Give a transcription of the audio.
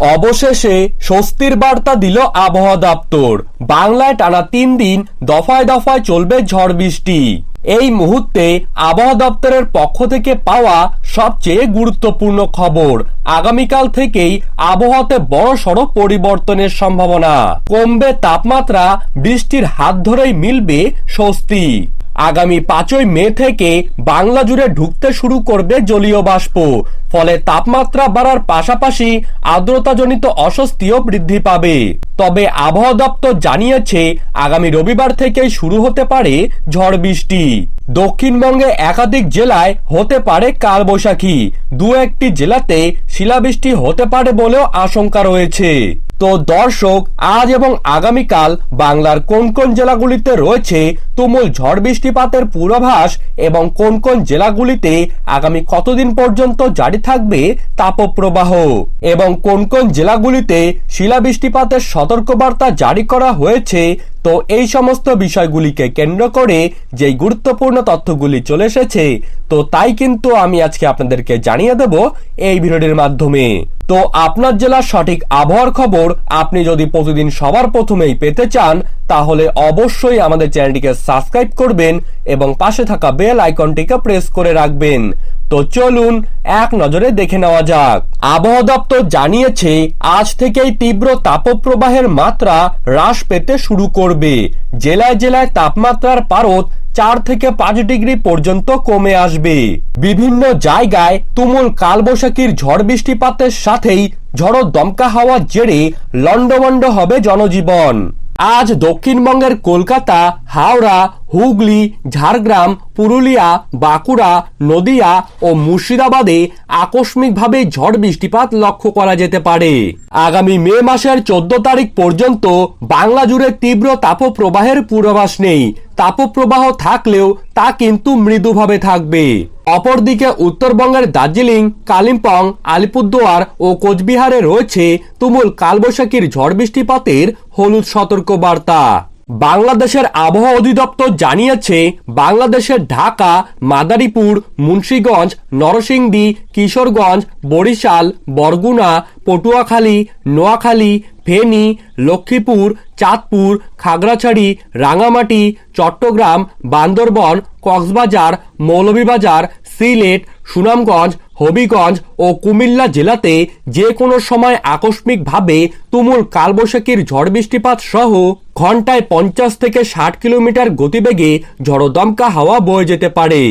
অবশেষে স্বস্তির বার্তা দিল আবহাওয়া দপ্তর। বাংলায় টানা তিন দিন দফায় দফায় চলবে ঝড় বৃষ্টি। এই মুহূর্তে আবহাওয়া দপ্তরের পক্ষ থেকে পাওয়া সবচেয়ে গুরুত্বপূর্ণ খবর, আগামীকাল থেকেই আবহাওয়াতে বড় সড়ো পরিবর্তনের সম্ভাবনা। কমবে তাপমাত্রা, বৃষ্টির হাত ধরেই মিলবে স্বস্তি। আগামী পাঁচই মে থেকে বাংলা জুড়ে ঢুকতে শুরু করবে জলীয় বাষ্প। ফলে তাপমাত্রা বাড়ার পাশাপাশি আর্দ্রতাজনিত অস্বস্তিও বৃদ্ধি পাবে। তবে আবহাওয়া দপ্তর জানিয়েছে, আগামী রবিবার থেকেই শুরু হতে পারে ঝড় বৃষ্টি। দক্ষিণবঙ্গে একাধিক জেলায় হতে পারে কালবৈশাখী। দু একটি জেলাতে শিলাবৃষ্টি হতে পারে বলেও আশঙ্কা রয়েছে। তো দর্শক, আজ এবং আগামীকাল বাংলার কোন কোন জেলাগুলিতে রয়েছে তুমুল ঝড় বৃষ্টিপাতের পূর্বাভাস এবং কোন কোন জেলাগুলিতে আগামী কতদিন পর্যন্ত জারি থাকবে তাপপ্রবাহ এবং কোন কোন জেলাগুলিতে শিলাবৃষ্টিপাতের সতর্কবার্তা জারি করা হয়েছে তো এই সমস্ত বিষয়গুলিকে কেন্দ্র করে যেই গুরুত্বপূর্ণ তথ্যগুলি চলে এসেছে, তো তাই কিন্তু আমি আজকে আপনাদেরকে জানিয়ে দেব এই ভিডিওটির মাধ্যমে। তো আপনার জেলার সঠিক আবহাওয়ার খবর আপনি যদি প্রতিদিন সবার প্রথমেই পেতে চান, তাহলে অবশ্যই আমাদের চ্যানেলটিকে সাবস্ক্রাইব করবেন এবং পাশে থাকা বেল আইকনটিকে প্রেস করে রাখবেন। তো চলুন, এক নজরে দেখে নেওয়া যাক। আবহাওয়া দপ্তর জানিয়েছে, আজ থেকেই তীব্র তাপপ্রবাহের মাত্রা হ্রাস পেতে শুরু করবে। জেলায় জেলায় তাপমাত্রার পারদ চার থেকে পাঁচ ডিগ্রি পর্যন্ত কমে আসবে। বিভিন্ন জায়গায় তুমুল কালবৈশাখীর ঝড় বৃষ্টিপাতের সাথেই ঝড়ো দমকা হওয়ার জেরে লন্ডভন্ড হবে জনজীবন। আজ দক্ষিণবঙ্গের কলকাতা, হাওড়া হুগলি, ঝাড়গ্রাম, পুরুলিয়া, বাঁকুড়া, নদিয়া ও মুর্শিদাবাদে আকস্মিকভাবে ঝড় বৃষ্টিপাত লক্ষ্য করা যেতে পারে। আগামী মে মাসের চোদ্দ তারিখ পর্যন্ত বাংলা জুড়ে তীব্র তাপপ্রবাহের পূর্বাভাস নেই। তাপপ্রবাহ থাকলেও তা কিন্তু মৃদুভাবে থাকবে। অপরদিকে উত্তরবঙ্গের দার্জিলিং, কালিম্পং, আলিপুরদুয়ার ও কোচবিহারে রয়েছে তুমুল কালবৈশাখীর ঝড় বৃষ্টিপাতের হলুদ সতর্ক বার্তা বাংলাদেশের আবহাওয়া অধিদপ্তর জানিয়েছে, বাংলাদেশের ঢাকা, মাদারীপুর, মুন্সীগঞ্জ, নরসিংদী, কিশোরগঞ্জ, বরিশাল, বরগুনা, পটুয়াখালী, নোয়াখালী, ফেনী, লক্ষ্মীপুর, চাঁদপুর, খাগড়াছড়ি রাঙামাটি চট্টগ্রাম, বান্দরবন, কক্সবাজার, মৌলভীবাজার, সিলেট, সুনামগঞ্জ, হবিগঞ্জ ও কুমিল্লা জেলাতে যে কোনো সময় আকস্মিকভাবে তুমুল কালবৈশাখীর ঝড় বৃষ্টিপাত সহ ঘন্টায় পঞ্চাশ থেকে ষাট কিলোমিটার গতিবেগে ঝড়দমকা হাওয়া বয়ে যেতে পারে।